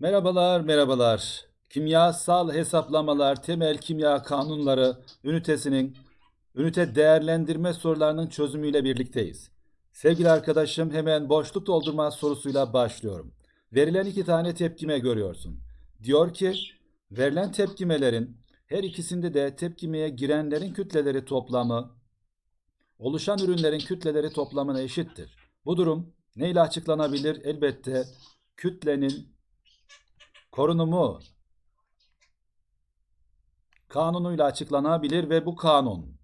Merhabalar, merhabalar. Kimyasal hesaplamalar, temel kimya kanunları ünitesinin ünite değerlendirme sorularının çözümüyle birlikteyiz. Sevgili arkadaşım hemen boşluk doldurma sorusuyla başlıyorum. Verilen iki tane tepkime görüyorsun. Diyor ki verilen tepkimelerin her ikisinde de tepkimeye girenlerin kütleleri toplamı oluşan ürünlerin kütleleri toplamına eşittir. Bu durum neyle açıklanabilir? Elbette kütlenin korunumu kanunuyla açıklanabilir ve bu kanun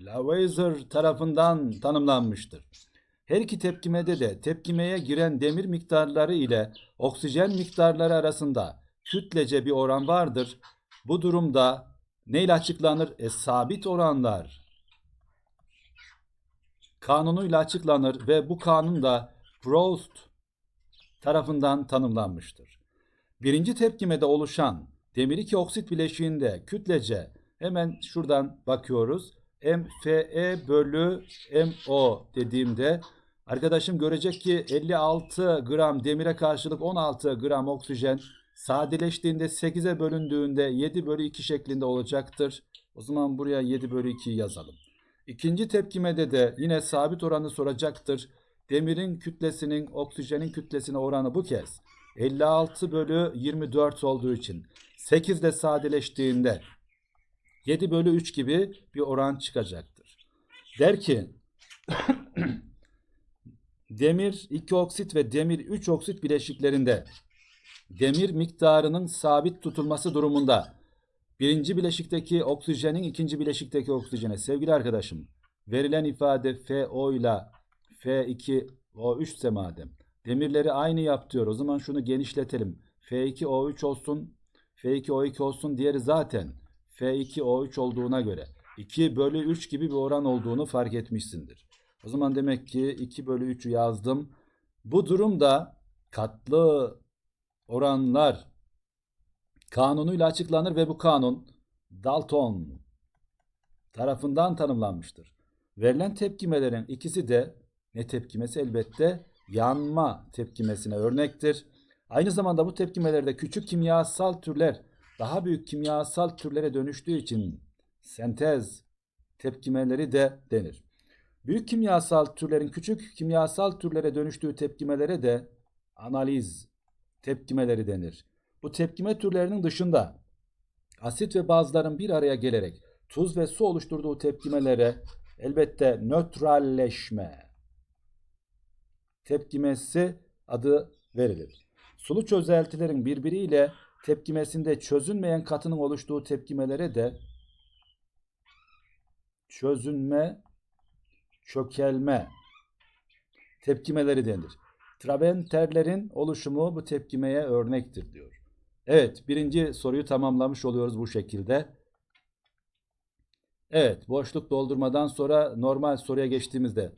Lavoisier tarafından tanımlanmıştır. Her iki tepkimede de tepkimeye giren demir miktarları ile oksijen miktarları arasında kütlece bir oran vardır. Bu durumda neyle açıklanır? E, sabit oranlar kanunuyla açıklanır ve bu kanun da Proust tarafından tanımlanmıştır. Birinci tepkimede oluşan demir 2 oksit bileşiğinde kütlece hemen şuradan bakıyoruz. MFE bölü MO dediğimde arkadaşım görecek ki 56 gram demire karşılık 16 gram oksijen sadeleştiğinde 8'e bölündüğünde 7 bölü 2 şeklinde olacaktır. O zaman buraya 7 bölü 2'yi yazalım. İkinci tepkimede de yine sabit oranı soracaktır. Demirin kütlesinin oksijenin kütlesine oranı bu kez 56 bölü 24 olduğu için 8 de sadeleştiğinde 7 bölü 3 gibi bir oran çıkacaktır. Der ki demir 2 oksit ve demir 3 oksit bileşiklerinde demir miktarının sabit tutulması durumunda birinci bileşikteki oksijenin ikinci bileşikteki oksijene sevgili arkadaşım verilen ifade FO ile F2O3 ise madem demirleri aynı yap diyor. O zaman şunu genişletelim. F2O3 olsun F2O2 olsun diğeri zaten F2O3 olduğuna göre 2 bölü 3 gibi bir oran olduğunu fark etmişsindir. O zaman demek ki 2 bölü 3'ü yazdım. Bu durumda katlı oranlar kanunuyla açıklanır ve bu kanun Dalton tarafından tanımlanmıştır. Verilen tepkimelerin ikisi de ne tepkimesi elbette yanma tepkimesine örnektir. Aynı zamanda bu tepkimelerde küçük kimyasal türler daha büyük kimyasal türlere dönüştüğü için sentez tepkimeleri de denir. Büyük kimyasal türlerin küçük kimyasal türlere dönüştüğü tepkimelere de analiz tepkimeleri denir. Bu tepkime türlerinin dışında asit ve bazların bir araya gelerek tuz ve su oluşturduğu tepkimelere elbette nötralleşme tepkimesi adı verilir. Sulu çözeltilerin birbiriyle tepkimesinde çözünmeyen katının oluştuğu tepkimelere de çözünme, çökelme tepkimeleri denir. Trabenterlerin oluşumu bu tepkimeye örnektir diyor. Evet, birinci soruyu tamamlamış oluyoruz bu şekilde. Evet, boşluk doldurmadan sonra normal soruya geçtiğimizde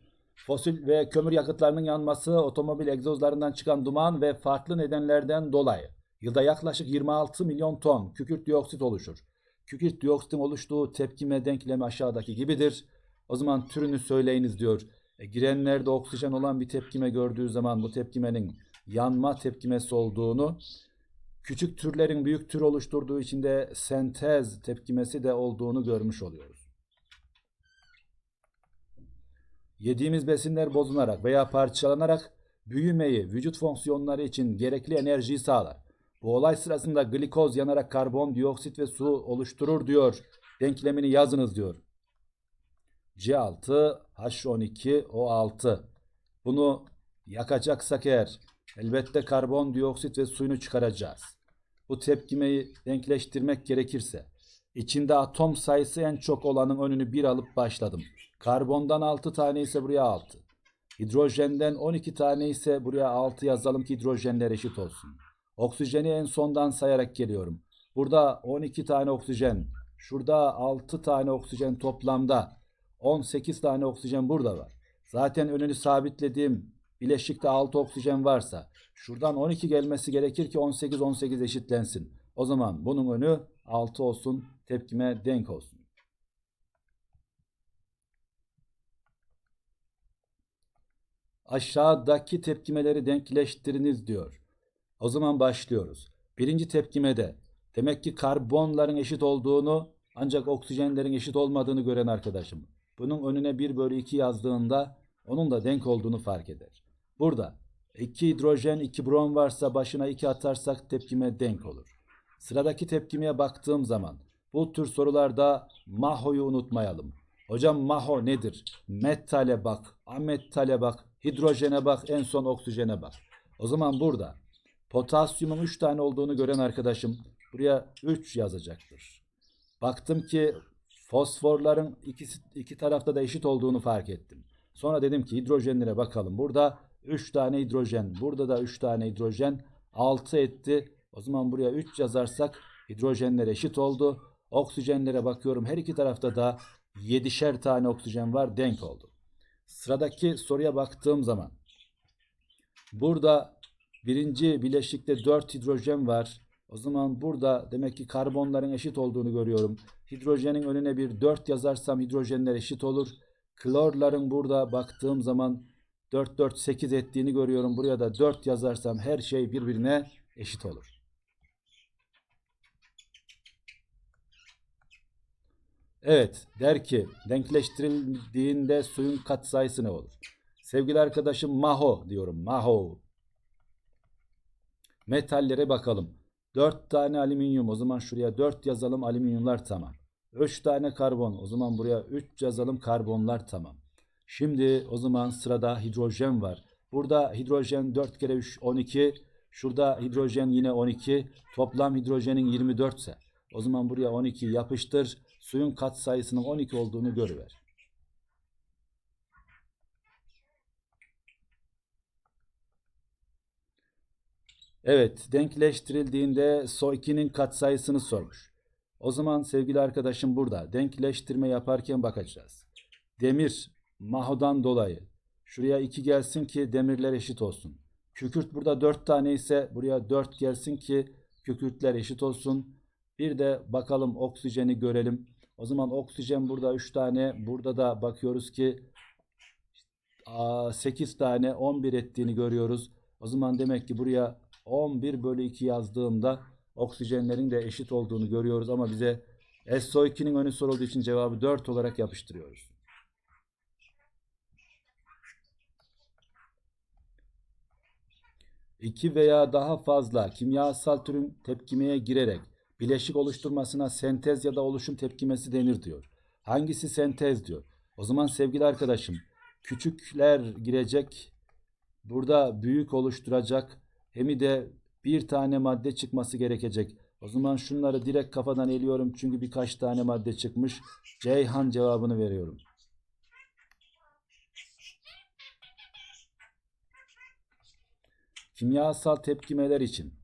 fosil ve kömür yakıtlarının yanması, otomobil egzozlarından çıkan duman ve farklı nedenlerden dolayı yılda yaklaşık 26 milyon ton kükürt dioksit oluşur. Kükürt dioksitin oluştuğu tepkime denklemi aşağıdaki gibidir. O zaman türünü söyleyiniz diyor. E, girenlerde oksijen olan bir tepkime gördüğü zaman bu tepkimenin yanma tepkimesi olduğunu, küçük türlerin büyük tür oluşturduğu için de sentez tepkimesi de olduğunu görmüş oluyoruz. Yediğimiz besinler bozularak veya parçalanarak büyümeyi, vücut fonksiyonları için gerekli enerjiyi sağlar. Bu olay sırasında glikoz yanarak karbondioksit ve su oluşturur diyor. Denklemini yazınız diyor. C6 H12 O6. Bunu yakacaksak eğer elbette karbondioksit ve suyunu çıkaracağız. Bu tepkimeyi denkleştirmek gerekirse içinde atom sayısı en çok olanın önünü bir alıp başladım. Karbondan 6 tane ise buraya 6. Hidrojenden 12 tane ise buraya 6 yazalım ki hidrojenler eşit olsun. Oksijeni en sondan sayarak geliyorum. Burada 12 tane oksijen, şurada 6 tane oksijen toplamda 18 tane oksijen burada var. Zaten önünü sabitlediğim bileşikte 6 oksijen varsa şuradan 12 gelmesi gerekir ki 18 18 eşitlensin. O zaman bunun önü 6 olsun, tepkime denk olsun. Aşağıdaki tepkimeleri denkleştiriniz diyor. O zaman başlıyoruz. Birinci tepkimede demek ki karbonların eşit olduğunu ancak oksijenlerin eşit olmadığını gören arkadaşım. Bunun önüne 1 bölü 2 yazdığında onun da denk olduğunu fark eder. Burada 2 hidrojen 2 brom varsa başına 2 atarsak tepkime denk olur. Sıradaki tepkimeye baktığım zaman bu tür sorularda MAHO'yu unutmayalım. Hocam MAHO nedir? Metale bak, ametale bak, hidrojene bak, en son oksijene bak. O zaman burada potasyumun 3 tane olduğunu gören arkadaşım buraya 3 yazacaktır. Baktım ki fosforların ikisi, iki tarafta da eşit olduğunu fark ettim. Sonra dedim ki hidrojenlere bakalım. Burada 3 tane hidrojen, burada da 3 tane hidrojen 6 etti. O zaman buraya 3 yazarsak hidrojenler eşit oldu. Oksijenlere bakıyorum. Her iki tarafta da 7'şer tane oksijen var. Denk oldu. Sıradaki soruya baktığım zaman burada birinci bileşikte 4 hidrojen var. O zaman burada demek ki karbonların eşit olduğunu görüyorum. Hidrojenin önüne bir 4 yazarsam hidrojenler eşit olur. Klorların burada baktığım zaman 4 4 8 ettiğini görüyorum. Buraya da 4 yazarsam her şey birbirine eşit olur. Evet, der ki denkleştirildiğinde suyun katsayısı ne olur? Sevgili arkadaşım MAHO diyorum. MAHO. Metallere bakalım. 4 tane alüminyum. O zaman şuraya 4 yazalım. Alüminyumlar tamam. 3 tane karbon. O zaman buraya 3 yazalım. Karbonlar tamam. Şimdi o zaman sırada hidrojen var. Burada hidrojen 4 kere 3 12. Şurada hidrojen yine 12. Toplam hidrojenin 24 ise. O zaman buraya 12 yapıştır. Suyun katsayısının 12 olduğunu görüver. Evet, denkleştirildiğinde SO2'nin katsayısını sormuş. O zaman sevgili arkadaşım burada denkleştirme yaparken bakacağız. Demir mahodan dolayı şuraya 2 gelsin ki demirler eşit olsun. Kükürt burada 4 tane ise buraya 4 gelsin ki kükürtler eşit olsun. Bir de bakalım oksijeni görelim. O zaman oksijen burada 3 tane. Burada da bakıyoruz ki 8 tane 11 ettiğini görüyoruz. O zaman demek ki buraya 11 bölü 2 yazdığımda oksijenlerin de eşit olduğunu görüyoruz ama bize SO2'nin önü sorulduğu için cevabı 4 olarak yapıştırıyoruz. İki veya daha fazla kimyasal türün tepkimeye girerek bileşik oluşturmasına sentez ya da oluşum tepkimesi denir diyor. Hangisi sentez diyor. O zaman sevgili arkadaşım küçükler girecek burada büyük oluşturacak hem de bir tane madde çıkması gerekecek. O zaman şunları direkt kafadan eliyorum çünkü birkaç tane madde çıkmış. Ceyhan cevabını veriyorum. Kimyasal tepkimeler için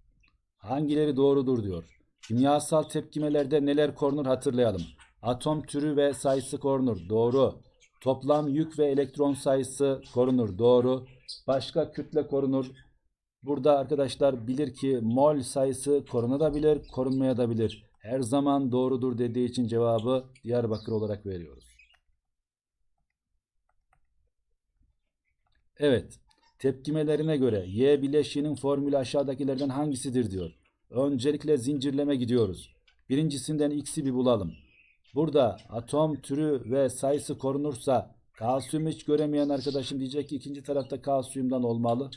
hangileri doğrudur diyor. Kimyasal tepkimelerde neler korunur hatırlayalım. Atom türü ve sayısı korunur. Doğru. Toplam yük ve elektron sayısı korunur. Doğru. Başka kütle korunur. Burada arkadaşlar bilir ki mol sayısı korunabilir, korunmayabilir. Her zaman doğrudur dediği için cevabı Diyarbakır olarak veriyoruz. Evet. Tepkimelerine göre Y bileşiğinin formülü aşağıdakilerden hangisidir diyor. Öncelikle zincirleme gidiyoruz. Birincisinden X'i bir bulalım. Burada atom türü ve sayısı korunursa kalsiyum hiç göremeyen arkadaşım diyecek ki ikinci tarafta kalsiyumdan olmalı.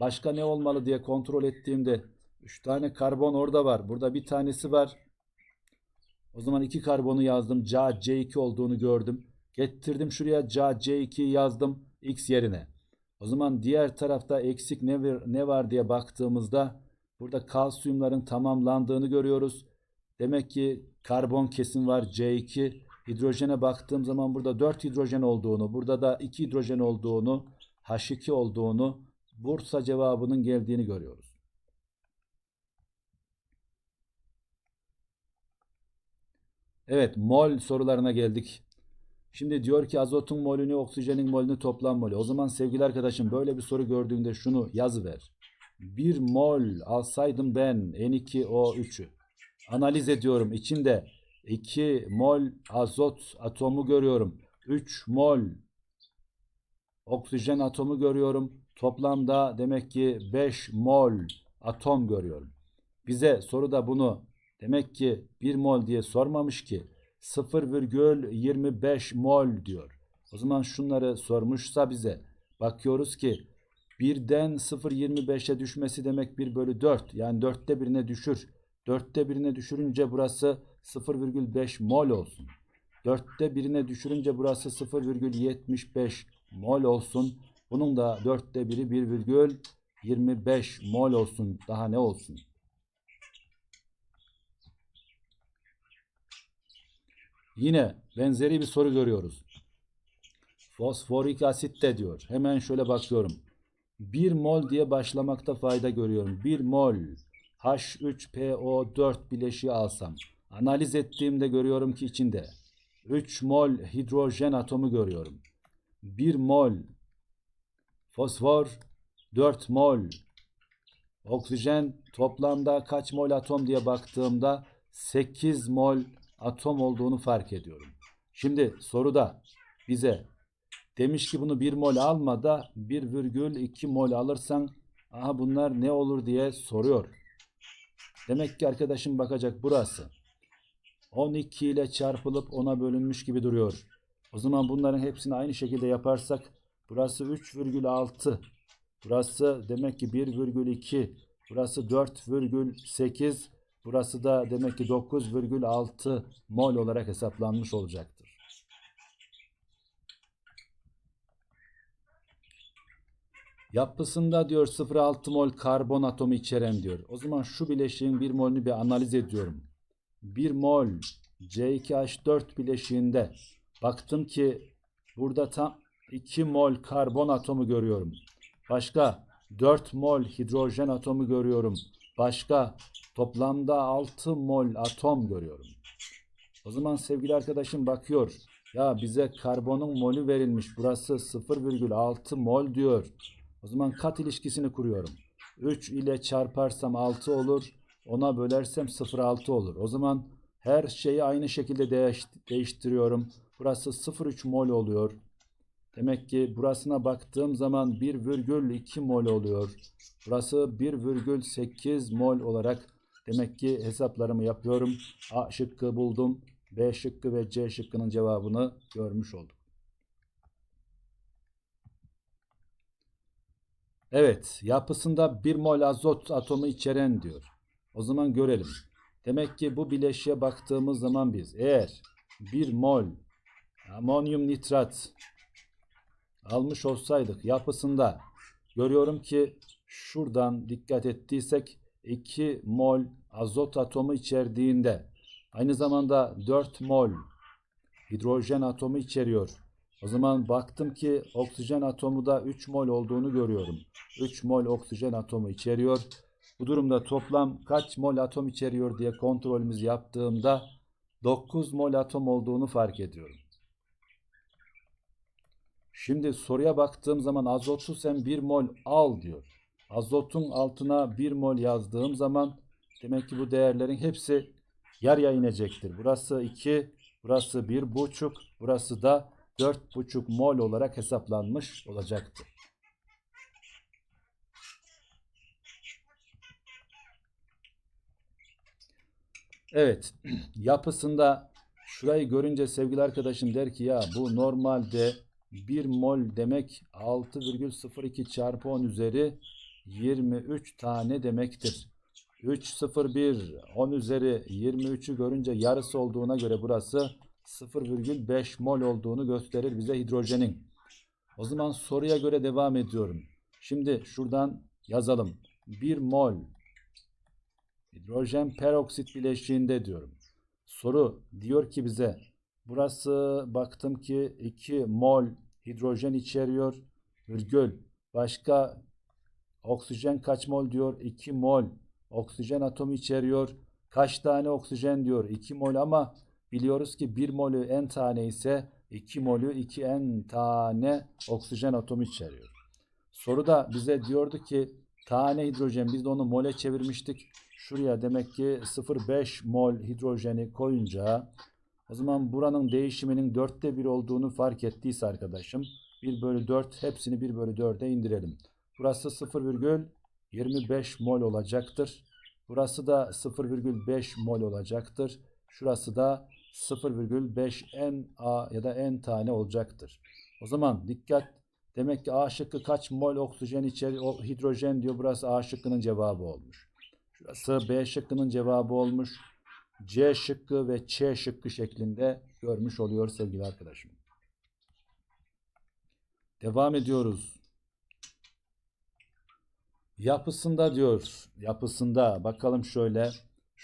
Başka ne olmalı diye kontrol ettiğimde 3 tane karbon orada var. Burada bir tanesi var. O zaman iki karbonu yazdım. Ca C2 olduğunu gördüm. Getirdim şuraya Ca C2 yazdım X yerine. O zaman diğer tarafta eksik ne ne var diye baktığımızda burada kalsiyumların tamamlandığını görüyoruz. Demek ki karbon kesin var C2. Hidrojene baktığım zaman burada 4 hidrojen olduğunu, burada da 2 hidrojen olduğunu, H2 olduğunu, Bursa cevabının geldiğini görüyoruz. Evet, mol sorularına geldik. Şimdi diyor ki azotun molünü, oksijenin molünü toplam molü. O zaman sevgili arkadaşım böyle bir soru gördüğünde şunu yazıver. 1 mol alsaydım ben N2O3'ü. Analiz ediyorum. İçinde 2 mol azot atomu görüyorum. 3 mol oksijen atomu görüyorum. Toplamda demek ki 5 mol atom görüyorum. Bize soruda bunu demek ki 1 mol diye sormamış ki 0,25 mol diyor. O zaman şunları sormuşsa bize bakıyoruz ki birden 0,25'e düşmesi demek 1 bölü 4. Yani dörtte birine düşür. Dörtte birine düşürünce burası 0,5 mol olsun. Dörtte birine düşürünce burası 0,75 mol olsun. Bunun da dörtte biri 1,25 mol olsun. Daha ne olsun? Yine benzeri bir soru görüyoruz. Fosforik asit de diyor. Hemen şöyle bakıyorum. 1 mol diye başlamakta fayda görüyorum. 1 mol H3PO4 bileşiği alsam. Analiz ettiğimde görüyorum ki içinde 3 mol hidrojen atomu görüyorum. 1 mol fosfor 4 mol oksijen toplamda kaç mol atom diye baktığımda 8 mol atom olduğunu fark ediyorum. Şimdi soruda bize demiş ki bunu 1 mol alma da 1,2 mol alırsan aha bunlar ne olur diye soruyor. Demek ki arkadaşım bakacak burası. 12 ile çarpılıp 10'a bölünmüş gibi duruyor. O zaman bunların hepsini aynı şekilde yaparsak burası 3,6. Burası demek ki 1,2. Burası 4,8. Burası da demek ki 9,6 mol olarak hesaplanmış olacaktır. Yapısında diyor 0,6 mol karbon atomu içeren diyor. O zaman şu bileşiğin 1 molünü bir analiz ediyorum. 1 mol C2H4 bileşiğinde baktım ki burada tam 2 mol karbon atomu görüyorum. Başka 4 mol hidrojen atomu görüyorum. Başka toplamda 6 mol atom görüyorum. O zaman sevgili arkadaşım bakıyor. Ya bize karbonun molü verilmiş. Burası 0,6 mol diyor. O zaman kat ilişkisini kuruyorum. 3 ile çarparsam 6 olur. Ona bölersem 0,6 olur. O zaman her şeyi aynı şekilde değiş değiştiriyorum. Burası 0,3 mol oluyor. Demek ki burasına baktığım zaman 1,2 mol oluyor. Burası 1,8 mol olarak demek ki hesaplarımı yapıyorum. A şıkkı buldum. B şıkkı ve C şıkkının cevabını görmüş olduk. Evet, yapısında 1 mol azot atomu içeren diyor. O zaman görelim. Demek ki bu bileşiğe baktığımız zaman biz eğer 1 mol amonyum nitrat almış olsaydık yapısında görüyorum ki şuradan dikkat ettiysek 2 mol azot atomu içerdiğinde aynı zamanda 4 mol hidrojen atomu içeriyor. O zaman baktım ki oksijen atomu da 3 mol olduğunu görüyorum. 3 mol oksijen atomu içeriyor. Bu durumda toplam kaç mol atom içeriyor diye kontrolümüzü yaptığımda 9 mol atom olduğunu fark ediyorum. Şimdi soruya baktığım zaman azotu sen 1 mol al diyor. Azotun altına 1 mol yazdığım zaman demek ki bu değerlerin hepsi yarıya inecektir. Burası 2, burası 1,5, burası da 4,5 mol olarak hesaplanmış olacaktır. Evet, yapısında şurayı görünce sevgili arkadaşım der ki ya bu normalde 1 mol demek 6,02 çarpı 10 üzeri 23 tane demektir. 3,01 10 üzeri 23'ü görünce yarısı olduğuna göre burası 0,5 mol olduğunu gösterir bize hidrojenin. O zaman soruya göre devam ediyorum. Şimdi şuradan yazalım. 1 mol hidrojen peroksit bileşiğinde diyorum. Soru diyor ki bize burası baktım ki 2 mol hidrojen içeriyor. Virgül. Başka oksijen kaç mol diyor? 2 mol oksijen atomu içeriyor. Kaç tane oksijen diyor? 2 mol ama biliyoruz ki 1 molü n tane ise 2 molü 2 n tane oksijen atomu içeriyor. Soruda bize diyordu ki tane hidrojen biz de onu mole çevirmiştik. Şuraya demek ki 0,5 mol hidrojeni koyunca o zaman buranın değişiminin dörtte bir olduğunu fark ettiyse arkadaşım 1 bölü 4 hepsini 1 bölü 4'e indirelim. Burası 0,7 25 mol olacaktır. Burası da 0,5 mol olacaktır. Şurası da 0,5 Na ya da N tane olacaktır. O zaman dikkat. Demek ki A şıkkı kaç mol oksijen içeri o hidrojen diyor. Burası A şıkkının cevabı olmuş. Şurası B şıkkının cevabı olmuş. C şıkkı ve Ç şıkkı şeklinde görmüş oluyor sevgili arkadaşım. Devam ediyoruz. Yapısında diyor. Yapısında bakalım şöyle.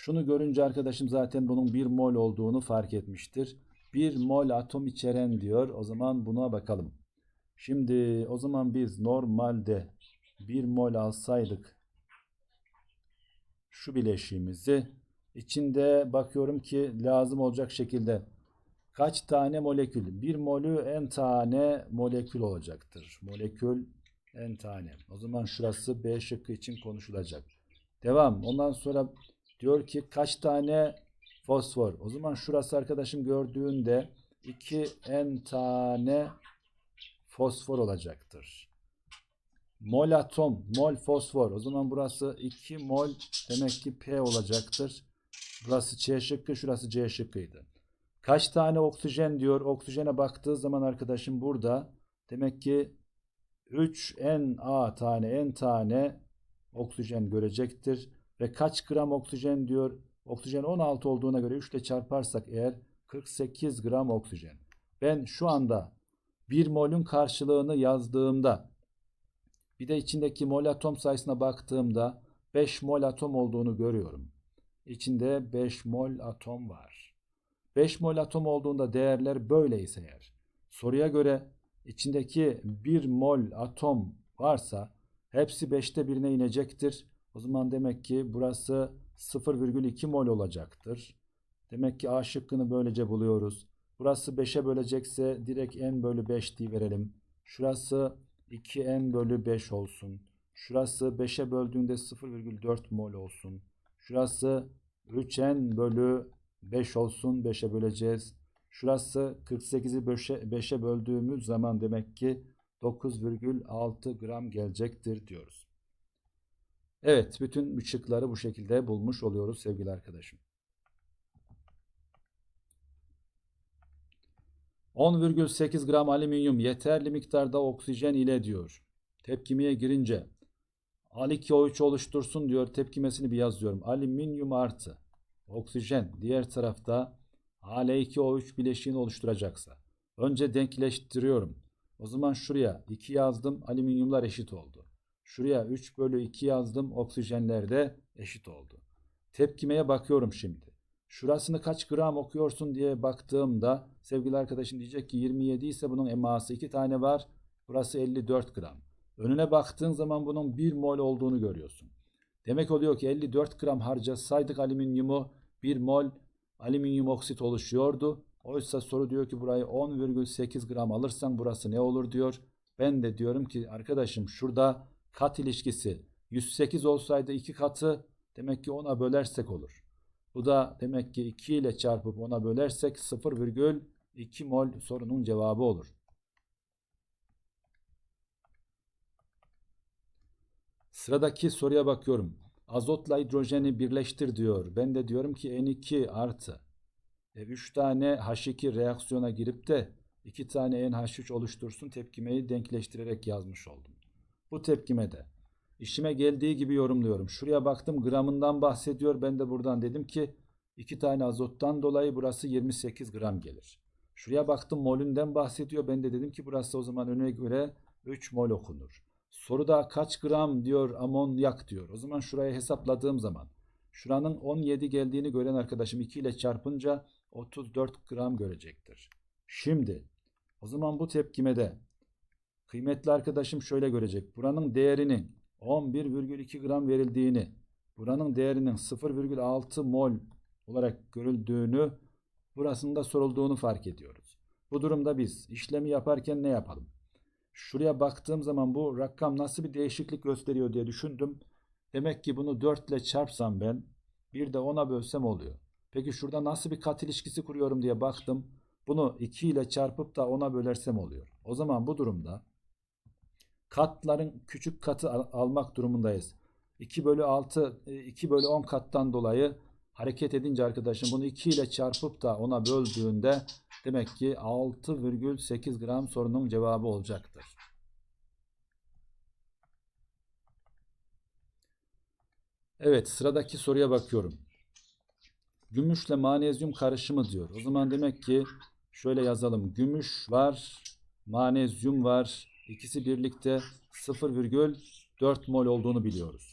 Şunu görünce arkadaşım zaten bunun 1 mol olduğunu fark etmiştir. 1 mol atom içeren diyor. O zaman buna bakalım. Şimdi o zaman biz normalde 1 mol alsaydık şu bileşiğimizi içinde bakıyorum ki lazım olacak şekilde kaç tane molekül? 1 molü en tane molekül olacaktır. Molekül en tane. O zaman şurası B şıkkı için konuşulacak. Devam. Ondan sonra diyor ki kaç tane fosfor? O zaman şurası arkadaşım gördüğünde 2 en tane fosfor olacaktır. Mol atom, mol fosfor. O zaman burası 2 mol demek ki P olacaktır. Burası C şıkkı, şurası C şıkkıydı. Kaç tane oksijen diyor. Oksijene baktığı zaman arkadaşım burada demek ki 3 Na tane N tane oksijen görecektir. Ve kaç gram oksijen diyor. Oksijen 16 olduğuna göre 3 ile çarparsak eğer 48 gram oksijen. Ben şu anda 1 molün karşılığını yazdığımda bir de içindeki mol atom sayısına baktığımda 5 mol atom olduğunu görüyorum. İçinde 5 mol atom var. 5 mol atom olduğunda değerler böyleyse eğer soruya göre içindeki 1 mol atom varsa hepsi 5'te birine inecektir. O zaman demek ki burası 0,2 mol olacaktır. Demek ki A şıkkını böylece buluyoruz. Burası 5'e bölecekse direkt n bölü 5 diye verelim. Şurası 2n bölü 5 olsun. Şurası 5'e böldüğünde 0,4 mol olsun. Şurası 3n bölü 5 olsun. 5'e böleceğiz. Şurası 48'i 5'e böldüğümüz zaman demek ki 9,6 gram gelecektir diyoruz. Evet, bütün şıkları bu şekilde bulmuş oluyoruz sevgili arkadaşım. 10,8 gram alüminyum yeterli miktarda oksijen ile diyor. Tepkimeye girince Al2O3 oluştursun diyor. Tepkimesini bir yazıyorum. Alüminyum artı oksijen diğer tarafta Al2O3 bileşiğini oluşturacaksa önce denkleştiriyorum. O zaman şuraya 2 yazdım. Alüminyumlar eşit oldu. Şuraya 3 bölü 2 yazdım. Oksijenler de eşit oldu. Tepkimeye bakıyorum şimdi. Şurasını kaç gram okuyorsun diye baktığımda sevgili arkadaşım diyecek ki 27 ise bunun eması 2 tane var. Burası 54 gram. Önüne baktığın zaman bunun 1 mol olduğunu görüyorsun. Demek oluyor ki 54 gram harcasaydık alüminyumu 1 mol alüminyum oksit oluşuyordu. Oysa soru diyor ki burayı 10,8 gram alırsan burası ne olur diyor. Ben de diyorum ki arkadaşım şurada kat ilişkisi 108 olsaydı 2 katı demek ki 10'a bölersek olur. Bu da demek ki 2 ile çarpıp 10'a bölersek 0,2 mol sorunun cevabı olur. Sıradaki soruya bakıyorum. Azotla hidrojeni birleştir diyor. Ben de diyorum ki N2 artı. E, 3 tane H2 reaksiyona girip de 2 tane NH3 oluştursun tepkimeyi denkleştirerek yazmış oldum. Bu tepkimede işime geldiği gibi yorumluyorum. Şuraya baktım gramından bahsediyor. Ben de buradan dedim ki 2 tane azottan dolayı burası 28 gram gelir. Şuraya baktım molünden bahsediyor. Ben de dedim ki burası o zaman öne göre 3 mol okunur. Soruda kaç gram diyor amonyak diyor. O zaman şuraya hesapladığım zaman şuranın 17 geldiğini gören arkadaşım 2 ile çarpınca 34 gram görecektir. Şimdi o zaman bu tepkimede kıymetli arkadaşım şöyle görecek. Buranın değerinin 11,2 gram verildiğini, buranın değerinin 0,6 mol olarak görüldüğünü, burasında sorulduğunu fark ediyoruz. Bu durumda biz işlemi yaparken ne yapalım? Şuraya baktığım zaman bu rakam nasıl bir değişiklik gösteriyor diye düşündüm. Demek ki bunu 4 ile çarpsam ben bir de 10'a bölsem oluyor. Peki şurada nasıl bir kat ilişkisi kuruyorum diye baktım. Bunu 2 ile çarpıp da 10'a bölersem oluyor. O zaman bu durumda katların küçük katı al almak durumundayız. 2 bölü 6, e, 2 bölü 10 kattan dolayı hareket edince arkadaşım bunu 2 ile çarpıp da ona böldüğünde demek ki 6,8 gram sorunun cevabı olacaktır. Evet sıradaki soruya bakıyorum. Gümüşle manezyum karışımı diyor. O zaman demek ki şöyle yazalım. Gümüş var, manezyum var. İkisi birlikte 0,4 mol olduğunu biliyoruz.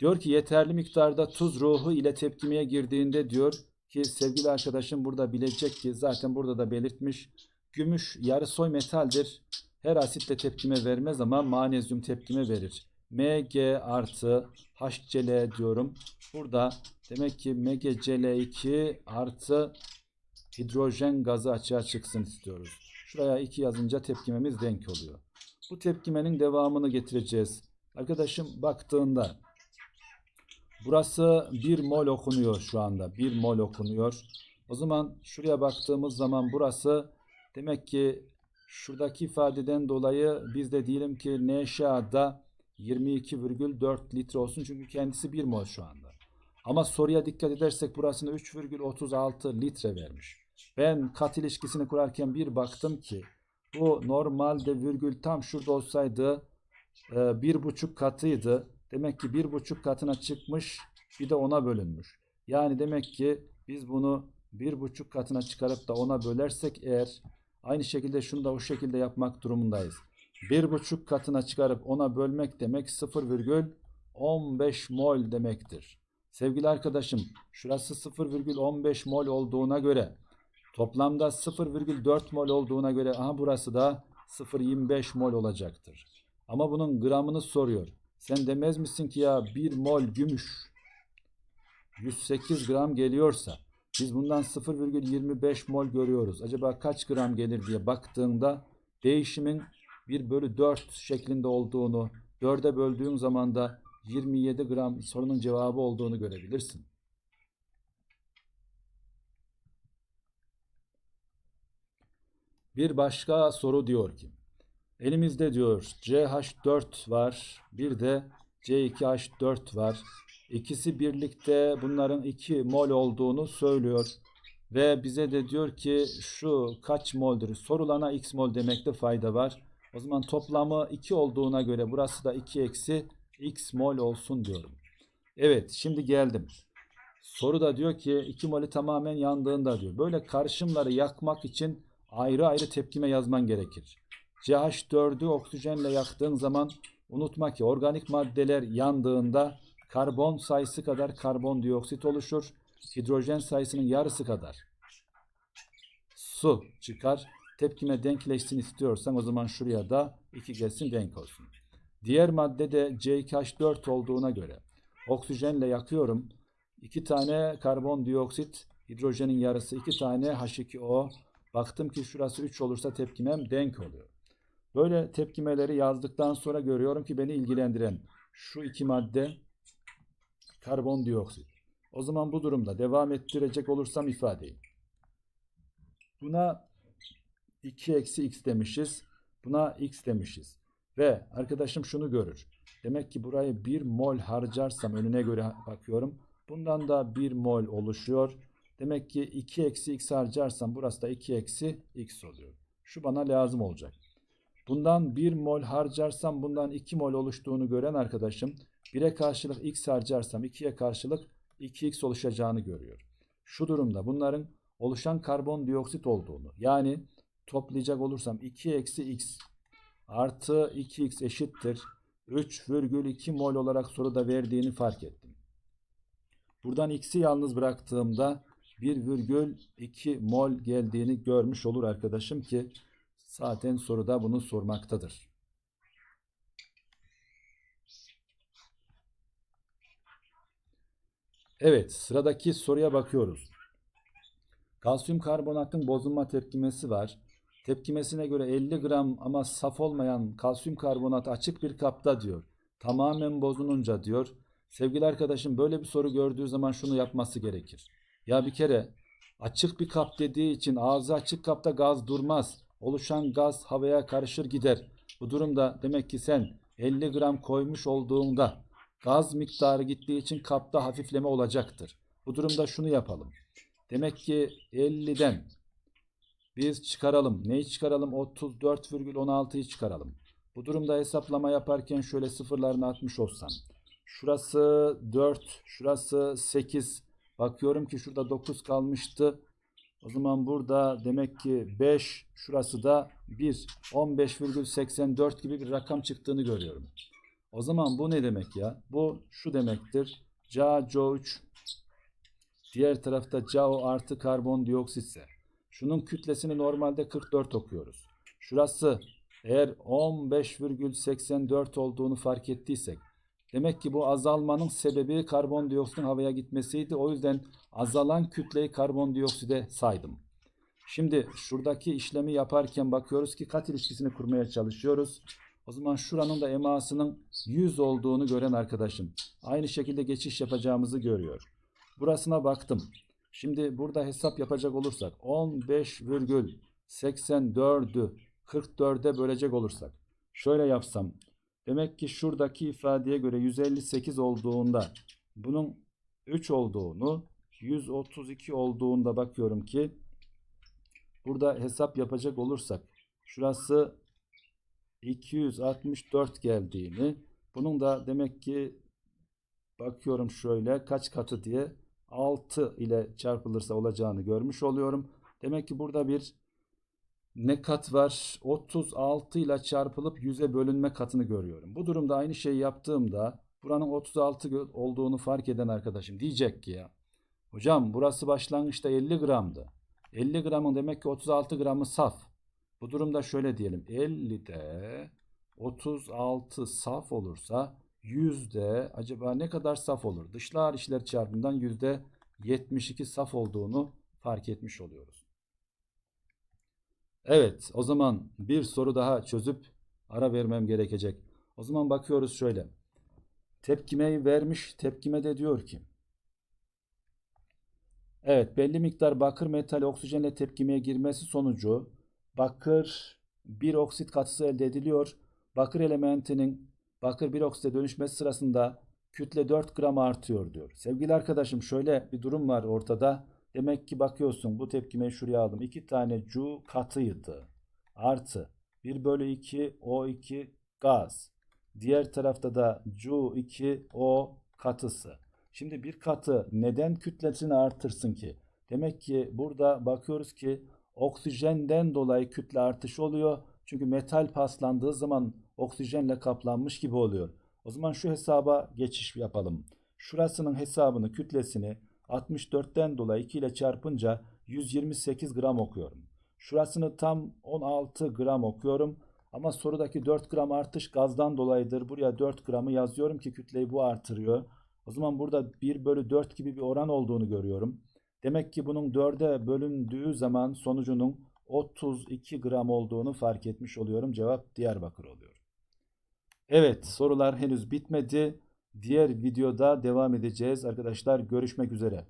Diyor ki yeterli miktarda tuz ruhu ile tepkimeye girdiğinde diyor ki sevgili arkadaşım burada bilecek ki zaten burada da belirtmiş. Gümüş yarı soy metaldir. Her asitle tepkime vermez ama manezyum tepkime verir. Mg artı HCl diyorum. Burada demek ki MgCl2 artı hidrojen gazı açığa çıksın istiyoruz. Şuraya 2 yazınca tepkimemiz denk oluyor. Bu tepkimenin devamını getireceğiz. Arkadaşım baktığında burası 1 mol okunuyor şu anda. 1 mol okunuyor. O zaman şuraya baktığımız zaman burası demek ki şuradaki ifadeden dolayı biz de diyelim ki NŞA'da 22,4 litre olsun çünkü kendisi 1 mol şu anda. Ama soruya dikkat edersek burasını 3,36 litre vermiş. Ben kat ilişkisini kurarken bir baktım ki bu normalde virgül tam şurada olsaydı e, bir buçuk katıydı. Demek ki bir buçuk katına çıkmış bir de ona bölünmüş. Yani demek ki biz bunu bir buçuk katına çıkarıp da ona bölersek eğer aynı şekilde şunu da o şekilde yapmak durumundayız. Bir buçuk katına çıkarıp ona bölmek demek 0,15 mol demektir. Sevgili arkadaşım şurası 0,15 mol olduğuna göre toplamda 0,4 mol olduğuna göre aha burası da 0,25 mol olacaktır. Ama bunun gramını soruyor. Sen demez misin ki ya 1 mol gümüş 108 gram geliyorsa biz bundan 0,25 mol görüyoruz. Acaba kaç gram gelir diye baktığında değişimin 1 bölü 4 şeklinde olduğunu 4'e böldüğün zaman da 27 gram sorunun cevabı olduğunu görebilirsin. Bir başka soru diyor ki elimizde diyor CH4 var bir de C2H4 var. İkisi birlikte bunların 2 mol olduğunu söylüyor. Ve bize de diyor ki şu kaç moldur? Sorulana x mol demekte fayda var. O zaman toplamı 2 olduğuna göre burası da 2 eksi x mol olsun diyorum. Evet şimdi geldim. Soru da diyor ki 2 molü tamamen yandığında diyor. Böyle karışımları yakmak için ayrı ayrı tepkime yazman gerekir. CH4'ü oksijenle yaktığın zaman unutma ki organik maddeler yandığında karbon sayısı kadar karbondioksit oluşur. Hidrojen sayısının yarısı kadar su çıkar. Tepkime denkleşsin istiyorsan o zaman şuraya da 2 gelsin denk olsun. Diğer madde de C2H4 olduğuna göre oksijenle yakıyorum. 2 tane karbondioksit, hidrojenin yarısı 2 tane H2O. Baktım ki şurası 3 olursa tepkimem denk oluyor. Böyle tepkimeleri yazdıktan sonra görüyorum ki beni ilgilendiren şu iki madde karbondioksit. O zaman bu durumda devam ettirecek olursam ifadeyi. Buna 2 eksi x demişiz. Buna x demişiz. Ve arkadaşım şunu görür. Demek ki burayı 1 mol harcarsam önüne göre bakıyorum. Bundan da 1 mol oluşuyor. Demek ki 2 eksi x harcarsam burası da 2 eksi x oluyor. Şu bana lazım olacak. Bundan 1 mol harcarsam bundan 2 mol oluştuğunu gören arkadaşım 1'e karşılık x harcarsam 2'ye karşılık 2x oluşacağını görüyor. Şu durumda bunların oluşan karbondioksit olduğunu yani toplayacak olursam 2 eksi x artı 2x eşittir 3,2 mol olarak soruda verdiğini fark ettim. Buradan x'i yalnız bıraktığımda 1,2 mol geldiğini görmüş olur arkadaşım ki zaten soruda bunu sormaktadır. Evet sıradaki soruya bakıyoruz. Kalsiyum karbonatın bozulma tepkimesi var. Tepkimesine göre 50 gram ama saf olmayan kalsiyum karbonat açık bir kapta diyor. Tamamen bozulunca diyor. Sevgili arkadaşım böyle bir soru gördüğü zaman şunu yapması gerekir. Ya bir kere açık bir kap dediği için ağzı açık kapta gaz durmaz. Oluşan gaz havaya karışır gider. Bu durumda demek ki sen 50 gram koymuş olduğunda Gaz miktarı gittiği için kapta hafifleme olacaktır. Bu durumda şunu yapalım. Demek ki 50'den biz çıkaralım. Neyi çıkaralım? 34,16'yı çıkaralım. Bu durumda hesaplama yaparken şöyle sıfırlarını atmış olsam. Şurası 4, şurası 8. Bakıyorum ki şurada 9 kalmıştı. O zaman burada demek ki 5, şurası da 1. 15,84 gibi bir rakam çıktığını görüyorum. O zaman bu ne demek ya? Bu şu demektir. CaCO3 diğer tarafta CaO artı karbondioksitse şunun kütlesini normalde 44 okuyoruz. Şurası eğer 15,84 olduğunu fark ettiysek demek ki bu azalmanın sebebi karbondioksitin havaya gitmesiydi. O yüzden azalan kütleyi karbondiokside saydım. Şimdi şuradaki işlemi yaparken bakıyoruz ki kat ilişkisini kurmaya çalışıyoruz. O zaman şuranın da emasının 100 olduğunu gören arkadaşım aynı şekilde geçiş yapacağımızı görüyor. Burasına baktım. Şimdi burada hesap yapacak olursak 15,84'ü 44'e bölecek olursak şöyle yapsam demek ki şuradaki ifadeye göre 158 olduğunda bunun 3 olduğunu 132 olduğunda bakıyorum ki burada hesap yapacak olursak şurası 264 geldiğini bunun da demek ki bakıyorum şöyle kaç katı diye 6 ile çarpılırsa olacağını görmüş oluyorum. Demek ki burada bir ne kat var? 36 ile çarpılıp 100'e bölünme katını görüyorum. Bu durumda aynı şeyi yaptığımda buranın 36 gö- olduğunu fark eden arkadaşım diyecek ki ya hocam burası başlangıçta 50 gramdı. 50 gramın demek ki 36 gramı saf. Bu durumda şöyle diyelim 50'de 36 saf olursa yüzde acaba ne kadar saf olur? Dışlı hariçler çarpımından yüzde 72 saf olduğunu fark etmiş oluyoruz. Evet, o zaman bir soru daha çözüp ara vermem gerekecek. O zaman bakıyoruz şöyle. Tepkimeyi vermiş, tepkime de diyor ki. Evet, belli miktar bakır metali oksijenle tepkimeye girmesi sonucu bakır bir oksit katısı elde ediliyor. Bakır elementinin bakır bir oksite dönüşmesi sırasında kütle 4 gram artıyor diyor. Sevgili arkadaşım şöyle bir durum var ortada. Demek ki bakıyorsun bu tepkimeyi şuraya aldım. 2 tane Cu katıydı. Artı 1 bölü 2 O2 gaz. Diğer tarafta da Cu2O katısı. Şimdi bir katı neden kütlesini artırsın ki? Demek ki burada bakıyoruz ki oksijenden dolayı kütle artışı oluyor. Çünkü metal paslandığı zaman oksijenle kaplanmış gibi oluyor. O zaman şu hesaba geçiş yapalım. Şurasının hesabını, kütlesini 64'ten dolayı 2 ile çarpınca 128 gram okuyorum. Şurasını tam 16 gram okuyorum. Ama sorudaki 4 gram artış gazdan dolayıdır. Buraya 4 gramı yazıyorum ki kütleyi bu artırıyor. O zaman burada 1 bölü 4 gibi bir oran olduğunu görüyorum. Demek ki bunun 4'e bölündüğü zaman sonucunun 32 gram olduğunu fark etmiş oluyorum. Cevap Diyarbakır oluyor. Evet sorular henüz bitmedi. Diğer videoda devam edeceğiz arkadaşlar. Görüşmek üzere.